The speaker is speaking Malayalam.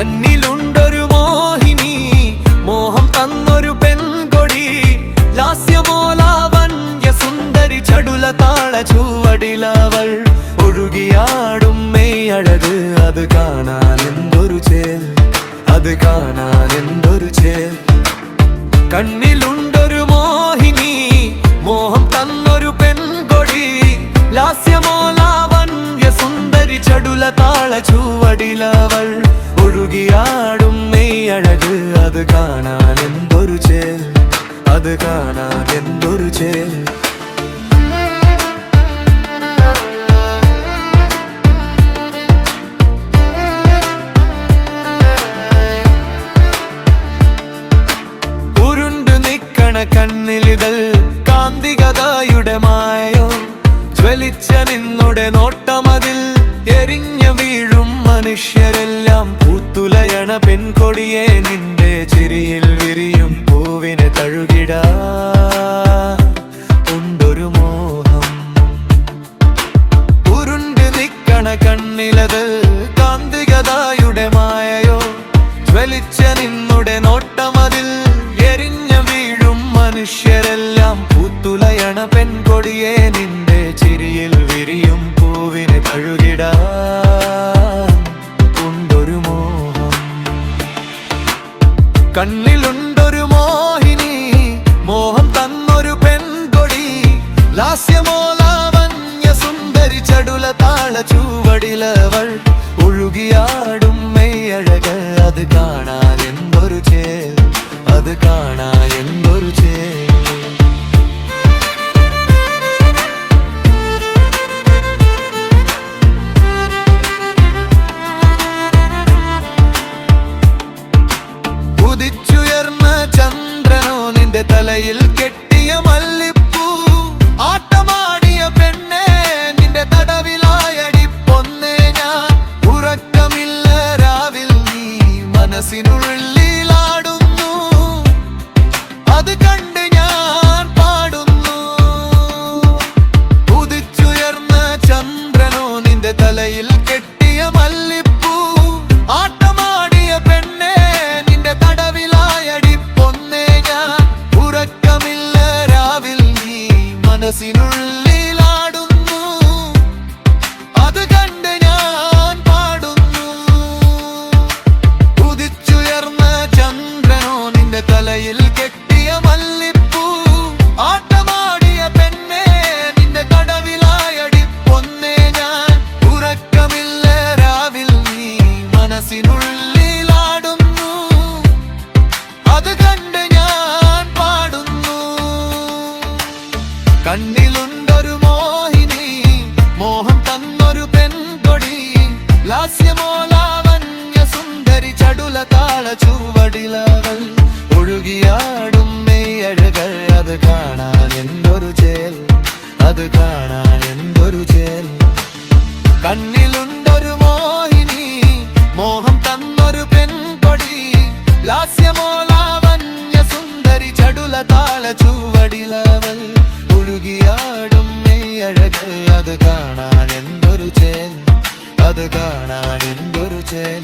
കണ്ണിലുണ്ടൊരു മോഹിനി മോഹം തന്നൊരു പെൺകൊടി. ലാസ്യമോലാവൻ സുന്ദരി ചടുല താള ചുവടിലവൾ ഒഴുകിയാടും മെയ്യഴക് അത് കാണാൻ എന്തൊരു ചേൽ അത് കാണാൻ എന്തൊരു ചേൽ. കണ്ണിലുണ്ടൊരു മോഹിനി മോഹം തന്നൊരു പെൺകൊടി. ലാസ്യമോല ചടുല താള ചുവടിലവൾ ഒഴുകിയാടും നെയ്യഴക് അത് കാണാൻ എന്തൊരു ചേൽ അത് കാണാൻ എന്തൊരു ചേൽ കണ്ണിലിതൽ കാന്തികതായുടെ മായോ ജ്വലിച്ച നിന്നുടെ നോട്ടമ കാന്തികതായുടെ മായയോ? ജ്വലിച്ച നിന്നുടെ നോട്ടമതിൽ എരിഞ്ഞ വീഴും മനുഷ്യരെല്ലാം പൂത്തുലയണ പെൺകൊടിയെ നിന്റെ ചിരിയിൽ വിരിയും പൂവിനെ കഴുകിട ഉണ്ടൊരു മോഹം. കണ്ണിലുണ്ടൊരു മോഹിനി മോഹം തന്നൊരു പെൺകൊടി. ലാസ്യമോലാവന്യ സുന്ദരി ചടുല താള ചൂവടിലവൾ ഒഴുകിയാടും മെയ്യഴക് അത് കാണാൻ എന്തൊരു ചേ. അത് കാണാൻ എന്തൊരു ചേ. ഉദിച്ചുയർന്ന ചന്ദ്രനോ നിന്റെ തലയിൽ കെട്ടിയ മനസ്സിനുള്ളിലാടുന്നു തലയിൽ കെട്ടിയ മല്ലിപ്പൂ. ആട്ടമാടിയ പെണ്ണേ നിന്റെ കടവിലായടി പൊന്നേ ഞാൻ. ഉറക്കമില്ല രാവിൽ നീ മനസ്സിനുള്ളിലാടുന്നു. അത് കണ്ട് ഞാൻ പാടുന്നു. കണ്ണിലുണ്ടൊരു മോഹിനി മോഹം തന്നൊരു പെൺകൊടി. ലാസ്യമോലാവന്യ ചൂവടിലവൾ ഒഴുകിയാടും മെയ്യഴക് അത് കാണാൻ എന്തൊരു ചേൽ. അത് കാണാൻ എന്തൊരു ചേൽ.